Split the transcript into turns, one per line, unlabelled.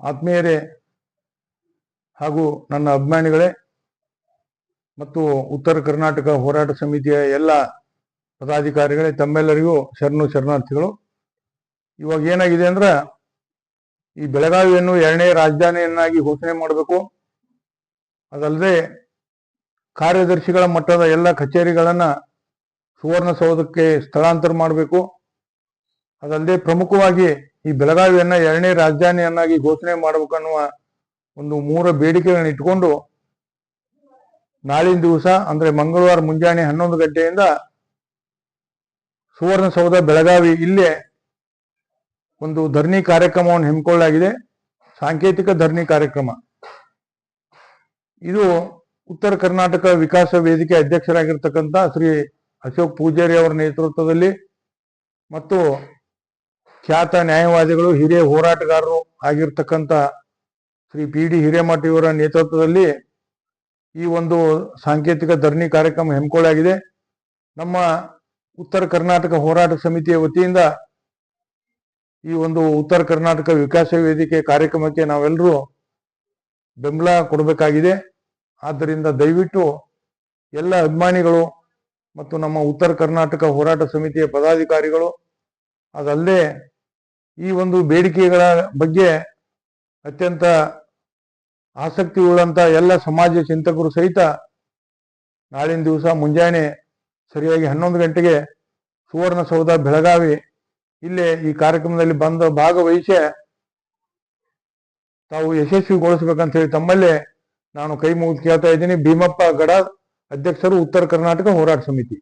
ಆತ್ಮೀಯರೇ ಹಾಗೂ ನನ್ನ ಅಭಿಮಾನಿಗಳೇ ಮತ್ತು ಉತ್ತರ ಕರ್ನಾಟಕ ಹೋರಾಟ ಸಮಿತಿಯ ಎಲ್ಲ ಪದಾಧಿಕಾರಿಗಳೇ, ತಮ್ಮೆಲ್ಲರಿಗೂ ಶರಣು ಶರಣಾರ್ಥಿಗಳು. ಇವಾಗ ಏನಾಗಿದೆ ಅಂದ್ರೆ, ಈ ಬೆಳಗಾವಿಯನ್ನು ಎರಡನೇ ರಾಜಧಾನಿಯನ್ನಾಗಿ ಘೋಷಣೆ ಮಾಡಬೇಕು. ಅದಲ್ಲದೆ ಕಾರ್ಯದರ್ಶಿಗಳ ಮಟ್ಟದ ಎಲ್ಲ ಕಚೇರಿಗಳನ್ನು ಸುವರ್ಣಸೌಧಕ್ಕೆ ಸ್ಥಳಾಂತರ ಮಾಡಬೇಕು. ಅದಲ್ಲದೆ ಪ್ರಮುಖವಾಗಿ ಈ ಬೆಳಗಾವಿಯನ್ನ ಎರಡನೇ ರಾಜಧಾನಿಯನ್ನಾಗಿ ಘೋಷಣೆ ಮಾಡಬೇಕನ್ನುವ ಒಂದು ಮೂರ ಬೇಡಿಕೆಗಳನ್ನ ಇಟ್ಕೊಂಡು ನಾಳಿನ ದಿವಸ, ಅಂದ್ರೆ ಮಂಗಳವಾರ ಮುಂಜಾನೆ ಹನ್ನೊಂದು ಗಂಟೆಯಿಂದ ಸುವರ್ಣಸೌಧ ಬೆಳಗಾವಿ ಇಲ್ಲೇ ಒಂದು ಧರಣಿ ಕಾರ್ಯಕ್ರಮವನ್ನು ಹಮ್ಮಿಕೊಳ್ಳಲಾಗಿದೆ. ಸಾಂಕೇತಿಕ ಧರಣಿ ಕಾರ್ಯಕ್ರಮ. ಇದು ಉತ್ತರ ಕರ್ನಾಟಕ ವಿಕಾಸ ವೇದಿಕೆ ಅಧ್ಯಕ್ಷರಾಗಿರ್ತಕ್ಕಂಥ ಶ್ರೀ ಅಶೋಕ್ ಪೂಜಾರಿ ಅವರ ನೇತೃತ್ವದಲ್ಲಿ ಮತ್ತು ಖ್ಯಾತ ನ್ಯಾಯವಾದಿಗಳು, ಹಿರಿಯ ಹೋರಾಟಗಾರರು ಆಗಿರ್ತಕ್ಕಂಥ ಶ್ರೀ ಪಿ ಡಿ ಹಿರೇಮಠ ಇವರ ನೇತೃತ್ವದಲ್ಲಿ ಈ ಒಂದು ಸಾಂಕೇತಿಕ ಧರಣಿ ಕಾರ್ಯಕ್ರಮ ಹಮ್ಮಿಕೊಳ್ಳಲಾಗಿದೆ ನಮ್ಮ ಉತ್ತರ ಕರ್ನಾಟಕ ಹೋರಾಟ ಸಮಿತಿಯ ವತಿಯಿಂದ ಈ ಒಂದು ಉತ್ತರ ಕರ್ನಾಟಕ ವಿಕಾಸ ವೇದಿಕೆ ಕಾರ್ಯಕ್ರಮಕ್ಕೆ ನಾವೆಲ್ಲರೂ ಬೆಂಬಲ ಕೊಡಬೇಕಾಗಿದೆ. ಆದ್ದರಿಂದ ದಯವಿಟ್ಟು ಎಲ್ಲ ಅಭಿಮಾನಿಗಳು ಮತ್ತು ನಮ್ಮ ಉತ್ತರ ಕರ್ನಾಟಕ ಹೋರಾಟ ಸಮಿತಿಯ ಪದಾಧಿಕಾರಿಗಳು, ಅದಲ್ಲದೆ ಈ ಒಂದು ಬೇಡಿಕೆಗಳ ಬಗ್ಗೆ ಅತ್ಯಂತ ಆಸಕ್ತಿ ಉಳ್ಳಂತ ಎಲ್ಲ ಸಮಾಜ ಚಿಂತಕರು ಸಹಿತ ನಾಳಿನ ದಿವಸ ಮುಂಜಾನೆ ಸರಿಯಾಗಿ ಹನ್ನೊಂದು ಗಂಟೆಗೆ ಸುವರ್ಣಸೌಧ ಬೆಳಗಾವಿ ಇಲ್ಲೇ ಈ ಕಾರ್ಯಕ್ರಮದಲ್ಲಿ ಬಂದ ಭಾಗವಹಿಸಿ ತಾವು ಯಶಸ್ವಿಗೊಳಿಸ್ಬೇಕಂತ ಹೇಳಿ ತಮ್ಮಲ್ಲೇ ನಾನು ಕೈ ಮುಗಿದು ಕೇಳ್ತಾ ಇದ್ದೀನಿ. ಭೀಮಪ್ಪ ಗಡ ಅಧ್ಯಕ್ಷರು ಉತ್ತರ ಕರ್ನಾಟಕ ಹೋರಾಟ ಸಮಿತಿ.